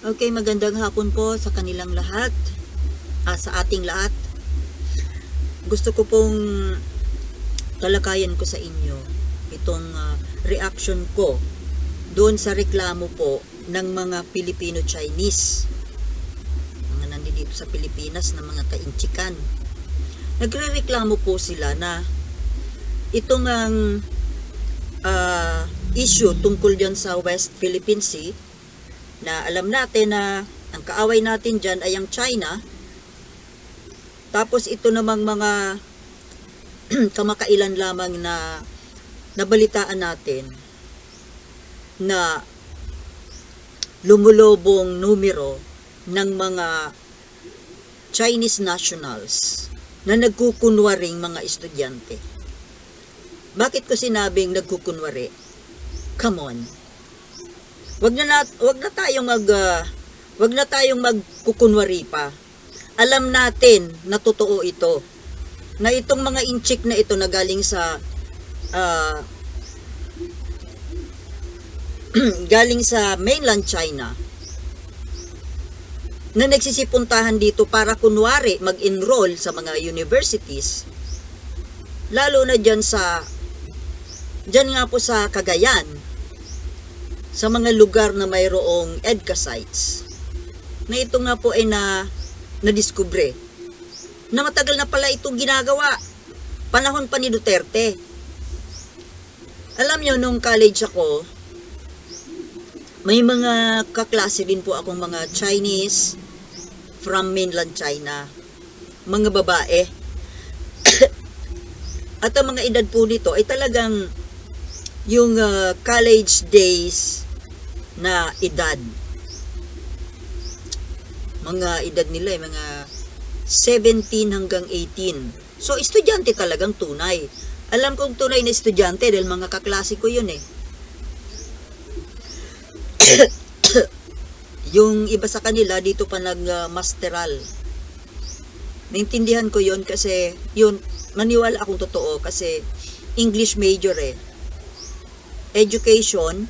Okay, magandang hapon po sa kanilang lahat. Ah, sa ating lahat. Gusto ko pong talakayan ko sa inyo itong ah, reaction ko doon sa reklamo po ng mga Filipino-Chinese. Mga nandito sa Pilipinas na mga kainchikan. Nagre-reklamo po sila na itong ang ah, issue tungkol dyan sa West Philippine Sea na alam natin na ang kaaway natin dyan ay ang China. Tapos ito namang mga kamakailan lamang na nabalitaan natin na lumulobong numero ng mga Chinese nationals na nagkukunwaring mga estudyante. Bakit ko sinabing nagkukunwari? Come on. Wag na, nat, wag na tayong mag ah, wag na tayong magkukunwari pa. Alam natin na totoo ito. Na itong mga inchik na ito na galing sa ah, galing sa mainland China na nagsisipuntahan dito para kunwari mag-enroll sa mga universities lalo na dyan sa dyan nga po sa Cagayan sa mga lugar na mayroong EDCA sites na ito nga po ay na nadiskubre. Na matagal na pala itong ginagawa. Panahon pa ni Duterte. Alam nyo nung college ako may mga kaklase din po akong mga Chinese from mainland China. Mga babae. At ang mga edad po nito ay talagang yung uh, college days na edad. Mga edad nila ay mga 17 hanggang 18. So, estudyante talagang tunay. Alam kong tunay na estudyante dahil mga kaklase ko yun eh. yung iba sa kanila dito pa nag-masteral. Naintindihan ko yun kasi yun, maniwala akong totoo kasi English major eh education,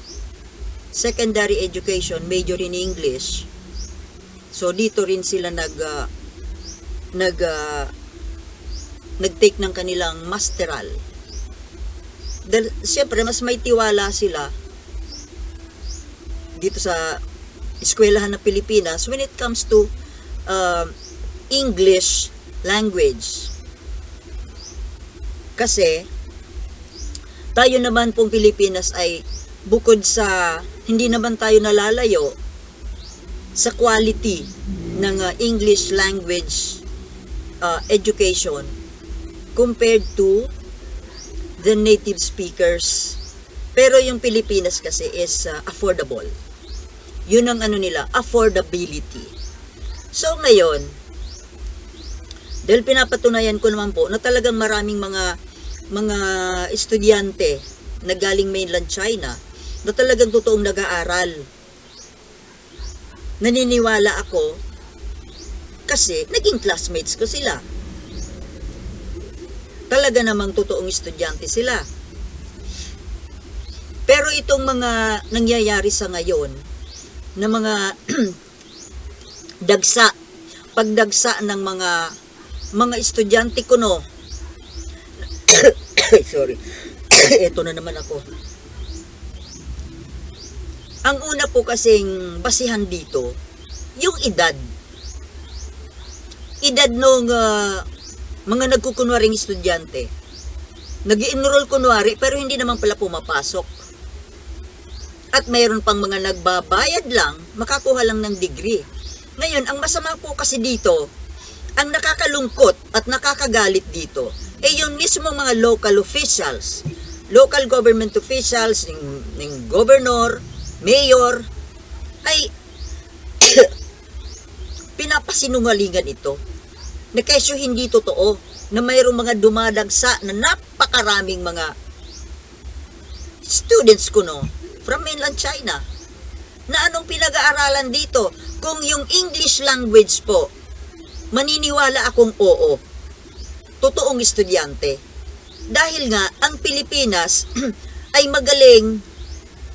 secondary education, major in English. So dito rin sila nag uh, nag uh, nag-take ng kanilang masteral. Dahil siyempre mas may tiwala sila dito sa eskwelahan ng Pilipinas when it comes to uh, English language. Kasi tayo naman pong Pilipinas ay bukod sa hindi naman tayo nalalayo sa quality ng uh, English language uh, education compared to the native speakers. Pero yung Pilipinas kasi is uh, affordable. Yun ang ano nila, affordability. So ngayon, dahil pinapatunayan ko naman po na talagang maraming mga mga estudyante na galing mainland China na talagang totoong nag-aaral. Naniniwala ako kasi naging classmates ko sila. Talaga namang totoong estudyante sila. Pero itong mga nangyayari sa ngayon na mga dagsa, pagdagsa ng mga mga estudyante ko no, sorry. Ito na naman ako. Ang una po kasing basihan dito, yung edad. Edad nung uh, mga nagkukunwaring estudyante. nag enroll kunwari, pero hindi naman pala pumapasok. At mayroon pang mga nagbabayad lang, makakuha lang ng degree. Ngayon, ang masama po kasi dito, ang nakakalungkot at nakakagalit dito, eh yung mismo mga local officials, local government officials, ng, ng governor, mayor, ay pinapasinungalingan ito. Na kesyo hindi totoo na mayroong mga dumadagsa na napakaraming mga students ko no, from mainland China. Na anong pinag-aaralan dito? Kung yung English language po, maniniwala akong oo totoong estudyante. Dahil nga, ang Pilipinas ay magaling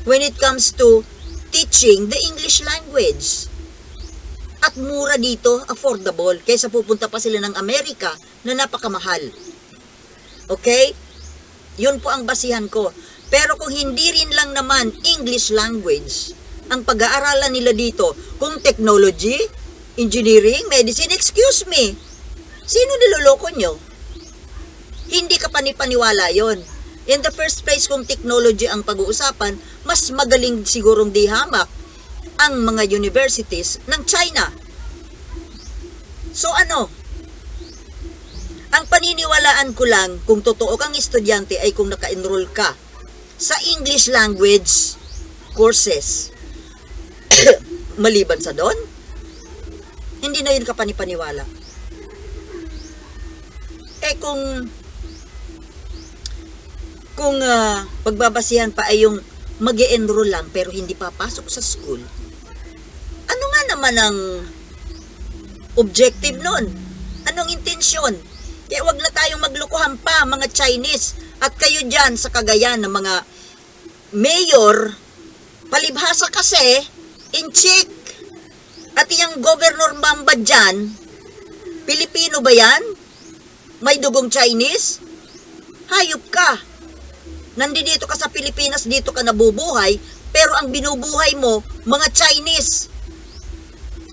when it comes to teaching the English language. At mura dito, affordable, kaysa pupunta pa sila ng Amerika na napakamahal. Okay? Yun po ang basihan ko. Pero kung hindi rin lang naman English language, ang pag-aaralan nila dito, kung technology, engineering, medicine, excuse me, sino niloloko nyo? Hindi ka panipaniwala yon. In the first place, kung technology ang pag-uusapan, mas magaling sigurong dihamak ang mga universities ng China. So ano? Ang paniniwalaan ko lang kung totoo kang estudyante ay kung naka-enroll ka sa English language courses. Maliban sa doon, hindi na yun kapanipaniwala. Eh kung kung ah, pagbabasihan pa ay yung mag enroll lang pero hindi papasok sa school, ano nga naman ang objective nun? Anong intensyon? Kaya wag na tayong maglukuhan pa mga Chinese at kayo dyan sa kagayan ng mga mayor, palibhasa kasi, in check. At yung governor Mamba dyan, Pilipino ba yan? May dugong Chinese? Hayop ka. Nandito ka sa Pilipinas, dito ka nabubuhay, pero ang binubuhay mo, mga Chinese.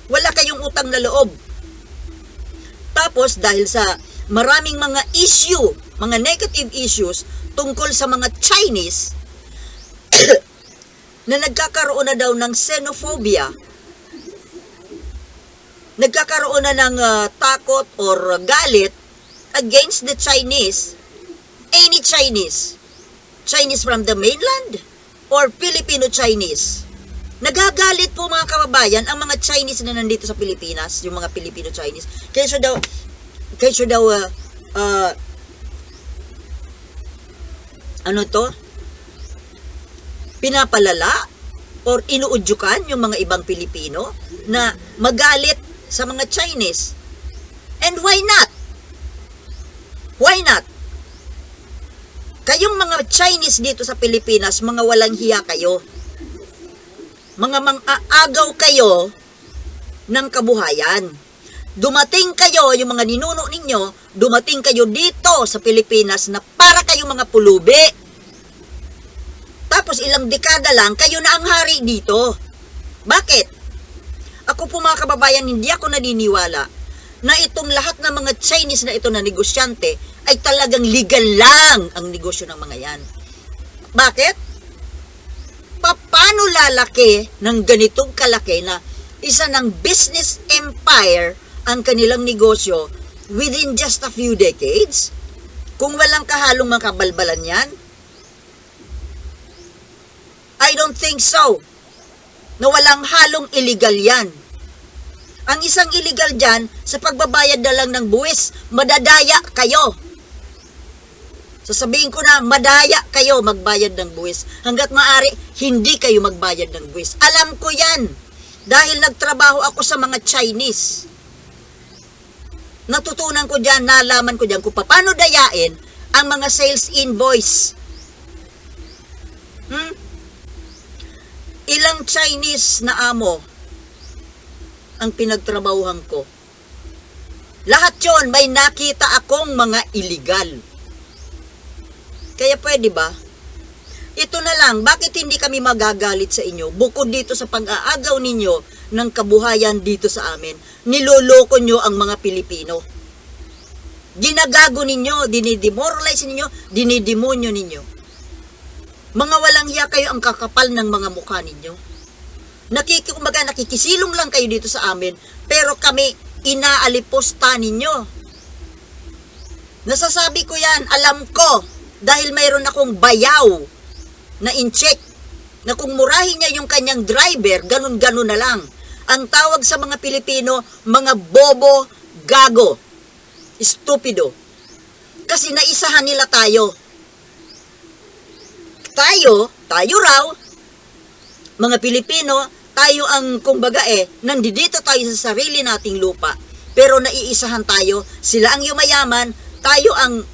Wala kayong utang na loob. Tapos dahil sa maraming mga issue, mga negative issues tungkol sa mga Chinese na nagkakaroon na daw ng xenophobia, nagkakaroon na ng ah, takot or galit against the Chinese, any Chinese, Chinese from the mainland or Filipino Chinese. Nagagalit po mga kababayan ang mga Chinese na nandito sa Pilipinas, yung mga Filipino Chinese. Kaysa daw, kaysa daw, ah, ah, ano to? Pinapalala or inuudyukan yung mga ibang Pilipino na magalit sa mga Chinese. And why not? Why not? Kayong mga Chinese dito sa Pilipinas, mga walang hiya kayo. Mga mang-aagaw kayo ng kabuhayan. Dumating kayo, yung mga ninuno ninyo, dumating kayo dito sa Pilipinas na para kayong mga pulubi. Tapos ilang dekada lang, kayo na ang hari dito. Bakit? Ako po mga kababayan, hindi ako naniniwala na itong lahat ng mga Chinese na ito na negosyante ay talagang legal lang ang negosyo ng mga yan. Bakit? Pa- Paano lalaki ng ganitong kalaki na isa ng business empire ang kanilang negosyo within just a few decades? Kung walang kahalong mga kabalbalan yan? I don't think so. Na walang halong illegal yan. Ang isang illegal dyan, sa pagbabayad na lang ng buwis, madadaya kayo. Sasabihin ko na, madaya kayo magbayad ng buwis. Hanggat maaari, hindi kayo magbayad ng buwis. Alam ko yan. Dahil nagtrabaho ako sa mga Chinese. Natutunan ko dyan, nalaman ko dyan kung paano dayain ang mga sales invoice. Hmm? Ilang Chinese na amo ang pinagtrabahuhan ko. Lahat yon may nakita akong mga illegal. Kaya pwede ba? Ito na lang, bakit hindi kami magagalit sa inyo? Bukod dito sa pag-aagaw ninyo ng kabuhayan dito sa amin, niloloko nyo ang mga Pilipino. Ginagago ninyo, dinidemoralize ninyo, dinidemonyo ninyo. Mga walang hiya kayo ang kakapal ng mga mukha ninyo. Nakiki, kumbaga, nakikisilong lang kayo dito sa amin, pero kami inaaliposta ninyo. Nasasabi ko yan, alam ko, dahil mayroon akong bayaw na in-check na kung murahin niya yung kanyang driver, ganun-ganun na lang. Ang tawag sa mga Pilipino, mga bobo, gago, stupido. Kasi naisahan nila tayo. Tayo, tayo raw, mga Pilipino, tayo ang, kumbaga eh, nandito tayo sa sarili nating lupa. Pero naiisahan tayo, sila ang yumayaman, tayo ang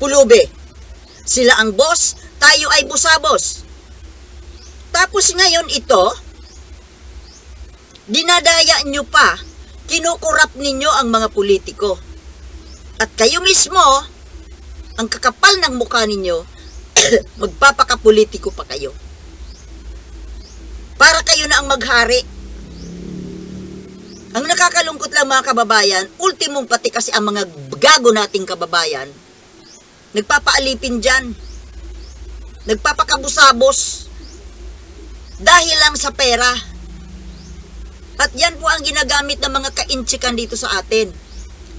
pulube. Sila ang boss, tayo ay busabos. Tapos ngayon ito, dinadaya nyo pa, kinukurap ninyo ang mga politiko. At kayo mismo, ang kakapal ng mukha ninyo, magpapakapolitiko pa kayo. Para kayo na ang maghari. Ang nakakalungkot lang mga kababayan, ultimong pati kasi ang mga gago nating kababayan, nagpapaalipin dyan, nagpapakabusabos, dahil lang sa pera. At yan po ang ginagamit ng mga kaintsikan dito sa atin.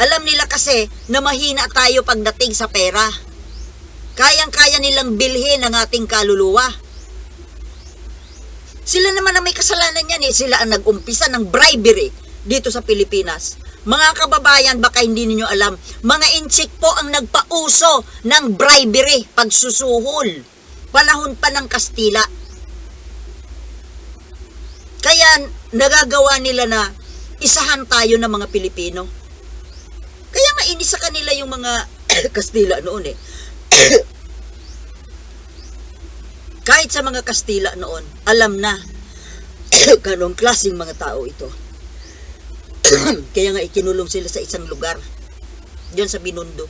Alam nila kasi na mahina tayo pagdating sa pera. Kayang-kaya nilang bilhin ang ating kaluluwa. Sila naman ang may kasalanan yan eh. Sila ang nag-umpisa ng bribery dito sa Pilipinas. Mga kababayan, baka hindi ninyo alam, mga inchik po ang nagpauso ng bribery, pagsusuhol. Panahon pa ng Kastila. Kaya nagagawa nila na isahan tayo ng mga Pilipino. Kaya mainis sa kanila yung mga Kastila noon eh. Kahit sa mga Kastila noon, alam na ganong klaseng mga tao ito. Kaya nga ikinulong sila sa isang lugar. Diyan sa Binundo.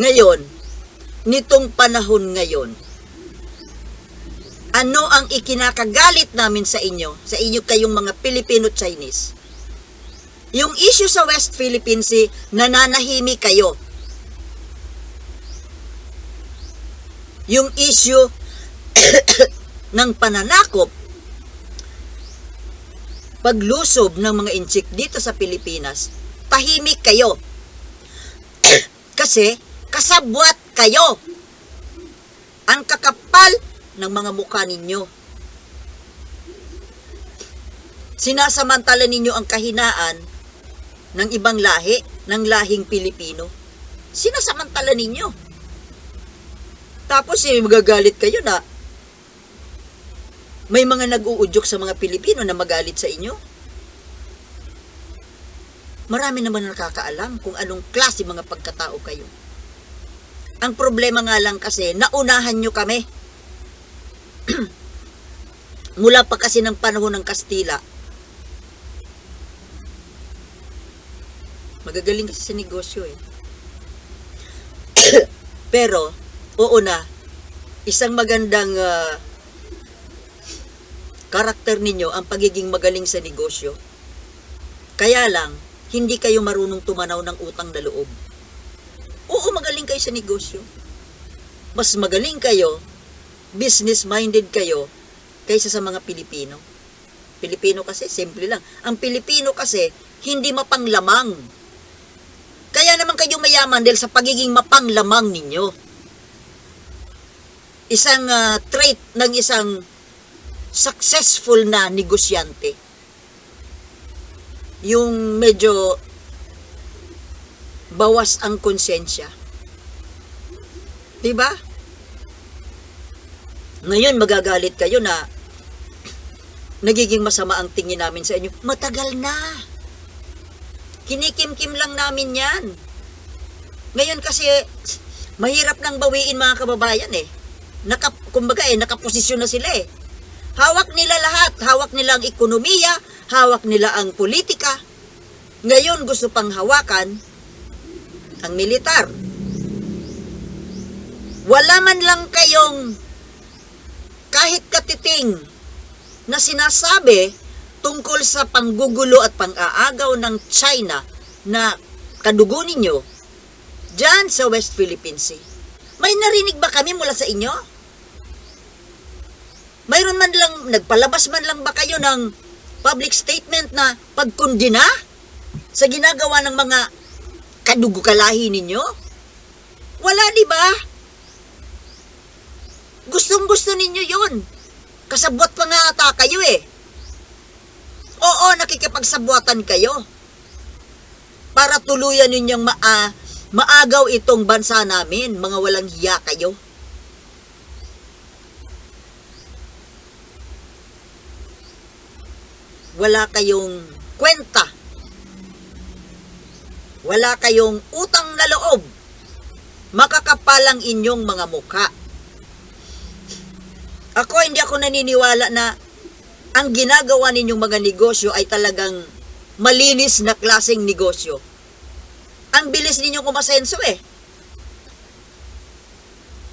Ngayon, nitong panahon ngayon, ano ang ikinakagalit namin sa inyo, sa inyo kayong mga Filipino-Chinese? Yung issue sa West Philippine Sea, nananahimik kayo. Yung issue ng pananakop, paglusob ng mga inchik dito sa Pilipinas, tahimik kayo. Kasi kasabwat kayo. Ang kakapal ng mga mukha ninyo. Sinasamantala ninyo ang kahinaan ng ibang lahi, ng lahing Pilipino. Sinasamantala ninyo. Tapos eh, magagalit kayo na may mga nag-uudyok sa mga Pilipino na magalit sa inyo. Marami naman nakakaalam kung anong klase mga pagkatao kayo. Ang problema nga lang kasi, naunahan nyo kami. Mula pa kasi ng panahon ng Kastila, magagaling kasi sa negosyo eh. Pero, oo na, isang magandang karakter ninyo ang pagiging magaling sa negosyo. Kaya lang, hindi kayo marunong tumanaw ng utang na loob. Oo, magaling kayo sa negosyo. Mas magaling kayo, business-minded kayo, kaysa sa mga Pilipino. Pilipino kasi, simple lang. Ang Pilipino kasi, hindi mapanglamang. Kaya naman kayo mayaman dahil sa pagiging mapanglamang ninyo. Isang ah, trait ng isang successful na negosyante. Yung medyo bawas ang konsensya. 'Di ba? Ngayon magagalit kayo na nagiging masama ang tingin namin sa inyo. Matagal na. Kinikim-kim lang namin 'yan. Ngayon kasi mahirap nang bawiin mga kababayan eh. Naka, kumbaga eh, nakaposisyon na sila eh. Hawak nila lahat. Hawak nila ang ekonomiya, hawak nila ang politika. Ngayon gusto pang hawakan ang militar. Wala man lang kayong kahit katiting na sinasabi tungkol sa panggugulo at pang-aagaw ng China na kadugo ninyo dyan sa West Philippine Sea. May narinig ba kami mula sa inyo? Mayroon man lang, nagpalabas man lang ba kayo ng public statement na pagkundina sa ginagawa ng mga kadugukalahi ninyo? Wala, di ba? Gustong-gusto ninyo yon. Kasabot pa nga ata kayo eh. Oo, nakikipagsabuatan kayo. Para tuluyan ninyong maa, maagaw itong bansa namin, mga walang hiya kayo. Wala kayong kwenta. Wala kayong utang na loob. Makakapalang inyong mga mukha. Ako, hindi ako naniniwala na ang ginagawa ninyong mga negosyo ay talagang malinis na klaseng negosyo. Ang bilis ninyo kumasenso eh.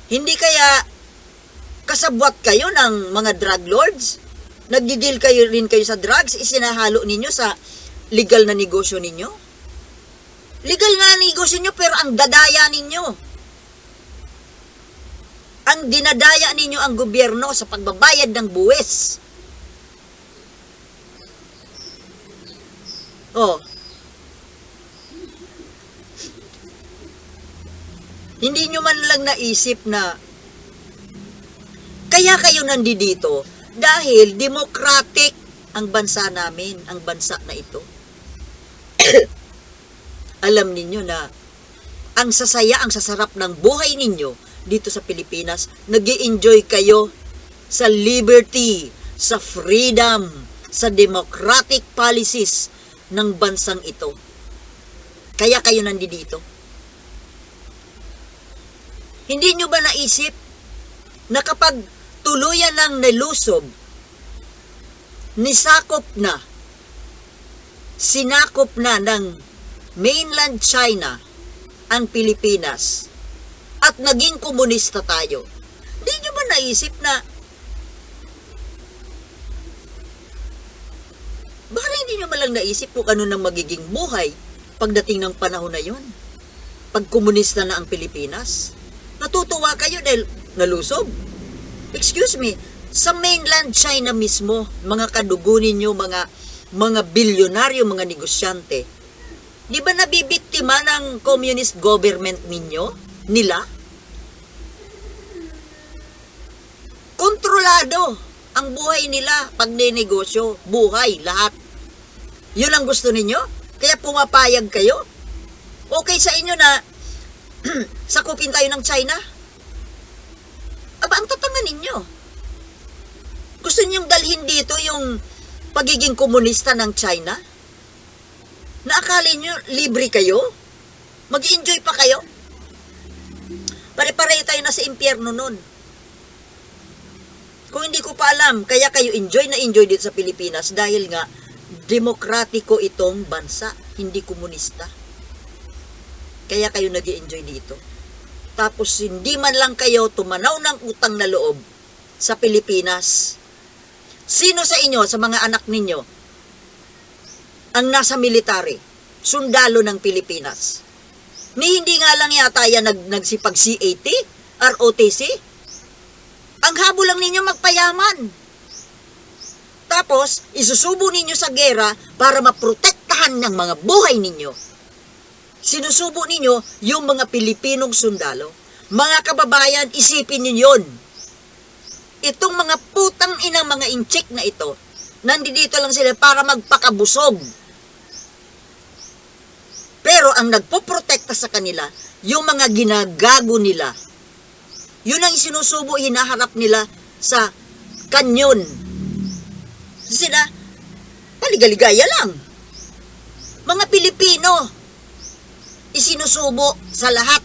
Hindi kaya kasabwat kayo ng mga drug lords? Nagdi-deal kayo rin kayo sa drugs, isinahalo ninyo sa legal na negosyo ninyo? Legal na negosyo nyo, pero ang dadaya ninyo. Ang dinadaya ninyo ang gobyerno sa pagbabayad ng buwis. Oh. Hindi nyo man lang naisip na kaya kayo nandito dahil democratic ang bansa namin, ang bansa na ito. Alam ninyo na ang sasaya, ang sasarap ng buhay ninyo dito sa Pilipinas, nag enjoy kayo sa liberty, sa freedom, sa democratic policies ng bansang ito. Kaya kayo nandito. Hindi nyo ba naisip na kapag tuluyan ng nilusob, nisakop na, sinakop na ng mainland China ang Pilipinas at naging komunista tayo, hindi nyo ba naisip na baka hindi nyo malang naisip kung ano nang magiging buhay pagdating ng panahon na yun? Pag komunista na ang Pilipinas? Natutuwa kayo dahil nalusob? Excuse me, sa mainland China mismo, mga kadugo ninyo, mga mga bilyonaryo, mga negosyante, di ba nabibiktima ng communist government ninyo? Nila? Kontrolado ang buhay nila pag negosyo, buhay, lahat. Yun ang gusto ninyo? Kaya pumapayag kayo? Okay sa inyo na sakupin tayo ng China? Ninyo. Gusto ninyong dalhin dito yung pagiging komunista ng China? Naakala nyo libre kayo? mag enjoy pa kayo? Pare-pare tayo na sa impyerno nun. Kung hindi ko pa alam, kaya kayo enjoy na enjoy dito sa Pilipinas dahil nga demokratiko itong bansa, hindi komunista. Kaya kayo nag enjoy dito. Tapos hindi man lang kayo tumanaw ng utang na loob sa Pilipinas. Sino sa inyo, sa mga anak ninyo, ang nasa military, sundalo ng Pilipinas? Ni hindi nga lang yata yan nag, nagsipag CAT, ROTC. Ang habol lang ninyo magpayaman. Tapos, isusubo ninyo sa gera para maprotektahan ng mga buhay ninyo. Sinusubo ninyo yung mga Pilipinong sundalo. Mga kababayan, isipin niyo yun. Itong mga putang inang mga inchik na ito, nandito lang sila para magpakabusog. Pero ang nagpoprotekta sa kanila, yung mga ginagago nila. Yun ang sinusubo, hinaharap nila sa kanyon. Sila, paligaligaya lang. Mga Pilipino, isinusubo sa lahat.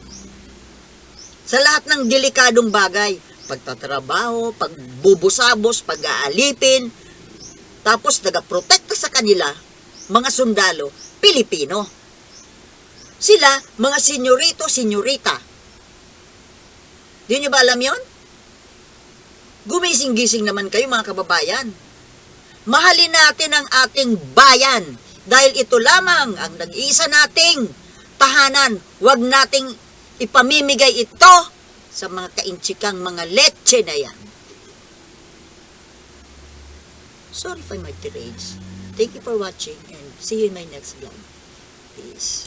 Sa lahat ng delikadong bagay. Pagtatrabaho, pagbubusabos, pag-aalipin. Tapos nagaprotekta sa kanila, mga sundalo, Pilipino. Sila, mga senyorito, senyorita. Di nyo ba alam yon? Gumising-gising naman kayo mga kababayan. Mahalin natin ang ating bayan dahil ito lamang ang nag-iisa nating tahanan. Huwag nating ipamimigay ito sa mga kainchikang mga leche na yan. Sorry for my tirades. Thank you for watching and see you in my next vlog. Peace.